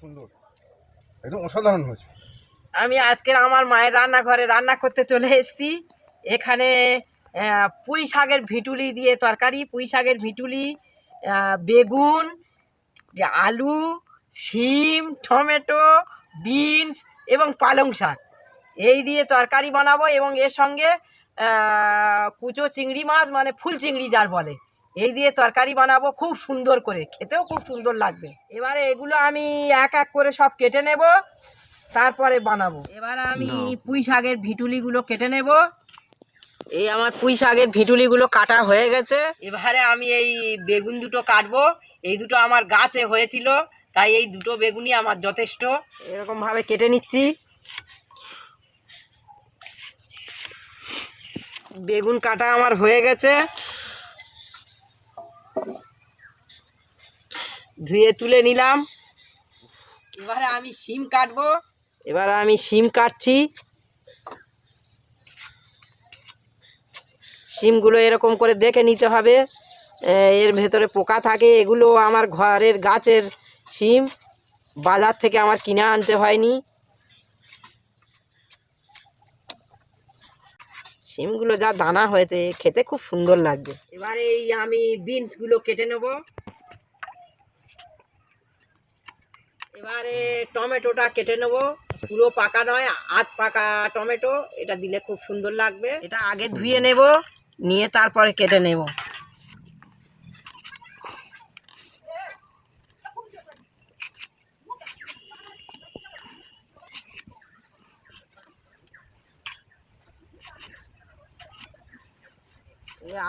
সুন্দর। একদম অসাধারণ হয়েছে। আমি আজকের আমার মায়ের রান্নাঘরে রান্না করতে চলে এসেছি। এখানে পুঁই শাকের ভিটুলি দিয়ে তরকারি, পুঁই শাকের ভিটুলি বেগুন আলু, শিম, টমেটো, বিনস এবং পালং শাক। এই দিয়ে তরকারি বানাবো এবং এর সঙ্গে কুচো চিংড়ি মাছ মানে ফুল চিংড়ি যার বলে। এই দিয়ে তরকারি বানাবো খুব সুন্দর করে খেতেও খুব সুন্দর লাগবে। এবারে এগুলো আমি এক এক করে সব কেটে নেব তারপরে বানাবো। এবার আমি পুঁই শাকের ভিটুলিগুলো কেটে নেব। এই আমার পুঁই শাকের ভিটুলিগুলো কাটা হয়ে গেছে। এবারে আমি এই বেগুন দুটো কাটবো। এই দুটো আমার গাছে হয়েছিল তাই এই দুটো বেগুনই আমার যথেষ্ট। এরকমভাবে কেটে নিচ্ছি। বেগুন কাটা আমার হয়ে গেছে। ধুয়ে তুলে নিলাম। এবারে আমি সিম কাটবো। এবারে আমি সিম কাটছি। সিমগুলো এরকম করে দেখে নিতে হবে। এর ভেতরে পোকা থাকে এগুলো আমার ঘরের গাছের সিম বাজার থেকে আমার কিনে আনতে হয়নি। সিমগুলো যা দানা হয়েছে খেতে খুব সুন্দর লাগবে। এবারে এই আমি বিনসগুলো কেটে নেব। এবারে টমেটোটা কেটে নেব। পুরো পাকা নয়, আধ পাকা টমেটো। এটা দিলে খুব সুন্দর লাগবে। এটা আগে ধুয়ে নেব, নিয়ে তারপরে কেটে নেব।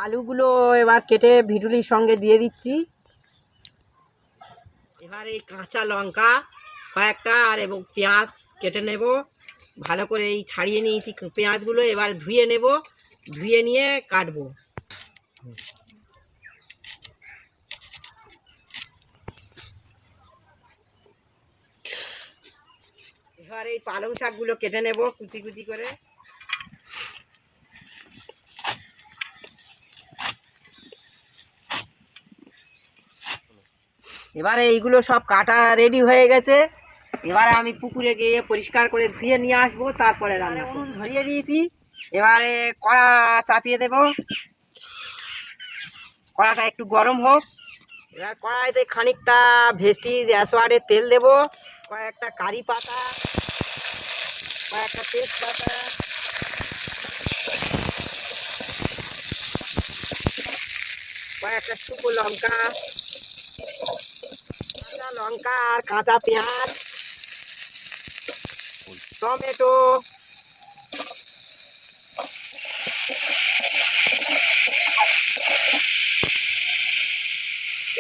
আলুগুলো এবার কেটে ভিটুলির সঙ্গে দিয়ে দিচ্ছি। এবার এই কাঁচা লঙ্কা, কয়েকটা, আর এবং পেঁয়াজ কেটে নেব। ভালো করে এই ছাড়িয়ে নিয়েছি পেঁয়াজগুলো, এবার ধুয়ে নেব। ধুয়ে নিয়ে কাটবো। এবার এই পালং শাকগুলো কেটে নেব কুচি কুচি করে। এবারে এইগুলো সব কাটা রেডি হয়ে গেছে। এবারে আমি পুকুরে গিয়ে পরিষ্কার করে ধুয়ে নিয়ে আসব তারপরে রান্না উনুন ধরিয়ে দিয়েছি। এবারে কড়া চাপিয়ে দেব। কড়াটা একটু গরম হোক। এবার কড়াইতে খানিকটা ভেস্টিজ অ্যাসোয়ারের তেল দেব। কয়েকটা কারি পাতা কয়েকটা তেজপাতা। কয়েকটা শুকনো লঙ্কা। লঙ্কা আর কাঁচা পেঁয়াজ, টমেটো,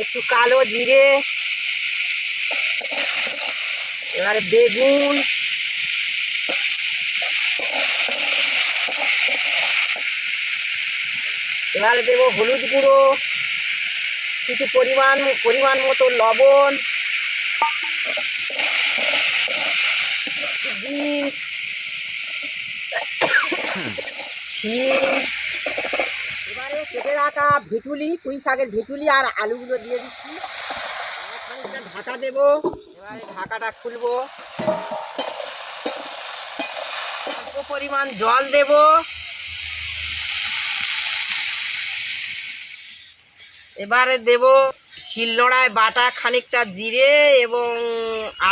একটু কালো জিরে, এবারে বেগুন, এবারে দেবো হলুদ গুঁড়ো, কিছু পরিমাণ পরিমাণ মতো লবণ বিনস শিম এবারে কেটে রাখা ভিটুলি, পুঁই শাকের ভিটুলি আর আলুগুলো দিয়ে দিচ্ছি। ঢাকা দেবো। এবারে ঢাকাটা খুলবো। অল্প পরিমাণ জল দেবো। এবারে দেব শিলনোড়ায় বাটা খানিকটা জিরে এবং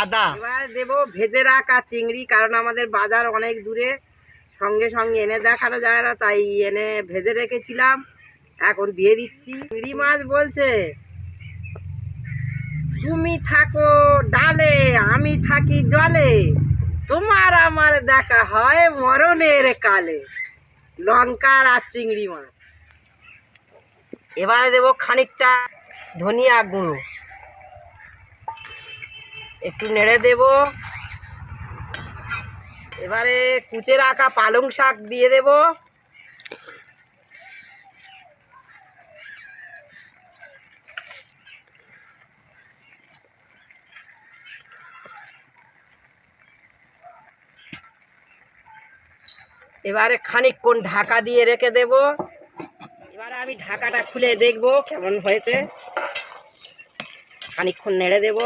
আদা। এবারে দেবো ভেজে রাখা চিংড়ি, কারণ আমাদের বাজার অনেক দূরে। সঙ্গে সঙ্গে এনে দেখানো যায় না, তাই এনে ভেজে রেখেছিলাম। এখন দিয়ে দিচ্ছি। চিংড়ি মাছ বলছে, তুমি থাকো ডালে, আমি থাকি জলে। তোমার আমার দেখা হয় মরণের কালে। লঙ্কার আর চিংড়ি মাছ। এবারে দেবো খানিকটা ধনিয়া গুঁড়ো। একটু নেড়ে দেব। এবারে কুচে রাখা পালং শাক দিয়ে দেব। এবারে খানিকক্ষণ ঢাকা দিয়ে রেখে দেব। এবারে আমি ঢাকাটা খুলে দেখব কেমন হয়েছে। খানিক্ষণ নেড়ে দেব।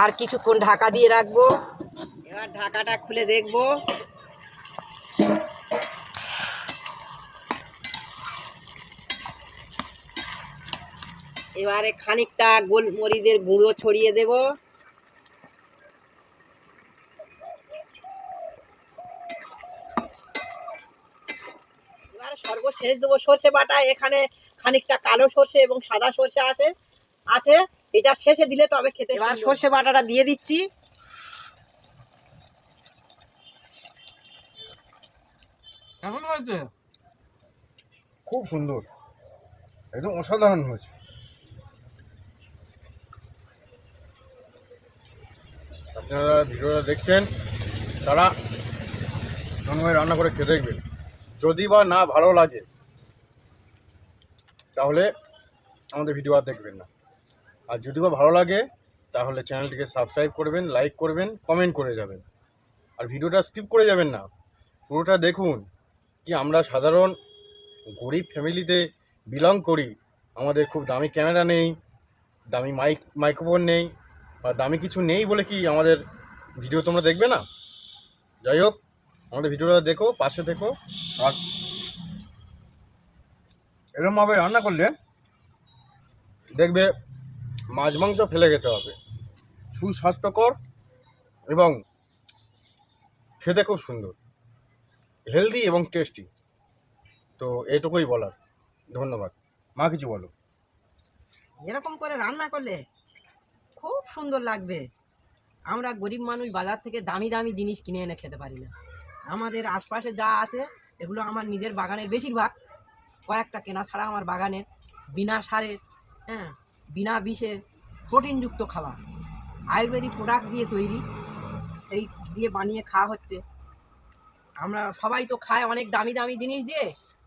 আর কিছুক্ষণ ঢাকা দিয়ে রাখব। এবার ঢাকাটা খুলে দেখব। এবারে খানিকটা গোলমরিচের গুঁড়ো ছড়িয়ে দেবো। এবারে সর্বশেষ দেবো। সর্ষে বাটা এখানে খানিকটা কালো সর্ষে এবং সাদা সর্ষে আছে। আছে এটা শেষে দিলে তবে খেতে এবার সর্ষে বাটাটা দিয়ে দিচ্ছি। কেমন হয়েছে? খুব সুন্দর। একদম অসাধারণ হয়েছে। আপনারা ভিডিওটা দেখছেন তারা রান্না করে খেয়ে দেখবেন। যদি বা না ভালো লাগে, তাহলে আমাদের ভিডিও আর দেখবেন না। আর যদি বা ভালো লাগে, তাহলে চ্যানেলটিকে সাবস্ক্রাইব করবেন লাইক করবেন কমেন্ট করে যাবেন। আর ভিডিওটা স্কিপ করে যাবেন না। পুরোটা দেখুন কি আমরা সাধারণ গরিব ফ্যামিলিতে বিলং করি। আমাদের খুব দামি ক্যামেরা নেই, দামি মাইক মাইক্রোফোন নেই, বা দামি কিছু নেই বলে কি আমাদের ভিডিও তোমরা দেখবে না? যাই হোক আমাদের ভিডিওটা দেখো, পাশে দেখো, আর এরমভাবে রান্না করলে দেখবে মাছ, মাংস ফেলে খেতে হবে। সুস্বাস্থ্যকর এবং খেতে খুব সুন্দর। হেলদি এবং টেস্টি তো এটুকুই বলার। ধন্যবাদ। মা কিছু বলো। এরকম করে রান্না করলে খুব সুন্দর লাগবে। আমরা গরিব মানুষ বাজার থেকে দামি দামি জিনিস কিনে এনে খেতে পারি না। আমাদের আশপাশে যা আছে, এগুলো আমার নিজের বাগানের বেশিরভাগ। কয়েকটা কেনা ছাড়া আমার বাগানের, বিনা সারের হ্যাঁ বিনা বিষের প্রোটিনযুক্ত খাবার। আয়ুর্বেদিক প্রোডাক্ট দিয়ে তৈরি, সেই দিয়ে বানিয়ে খাওয়া হচ্ছে। আমরা সবাই তো খায় অনেক দামি দামি জিনিস দিয়ে।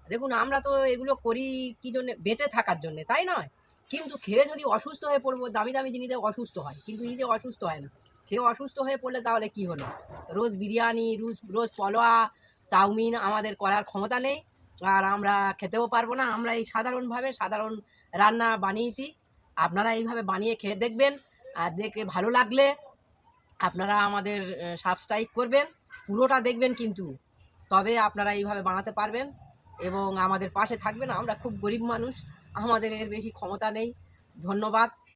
দেখুন, আমরা তো এগুলো করি কী জন্যে? বেঁচে থাকার জন্যে, তাই নয়? কিন্তু খেয়ে যদি অসুস্থ হয়ে পড়ব, দামি দামি জিনিসে অসুস্থ হয়, কিন্তু ঈদে অসুস্থ হয় না। খেয়ে অসুস্থ হয়ে পড়লে তাহলে কি হলো? রোজ বিরিয়ানি, রোজ রোজ পলোয়া, চাউমিন আমাদের করার ক্ষমতা নেই। আর আমরা খেতেও পারব না। আমরা এই সাধারণভাবে সাধারণ রান্না বানিয়েছি। আপনারা এইভাবে বানিয়ে খেয়ে দেখবেন। আর দেখে ভালো লাগলে আপনারা আমাদের সাবস্ক্রাইব করবেন। পুরোটা দেখবেন কিন্তু। তবে আপনারা এইভাবে বানাতে পারবেন। এবং আমাদের পাশে থাকবেন। আমরা খুব গরিব মানুষ। আমাদের এর বেশি ক্ষমতা নেই। ধন্যবাদ।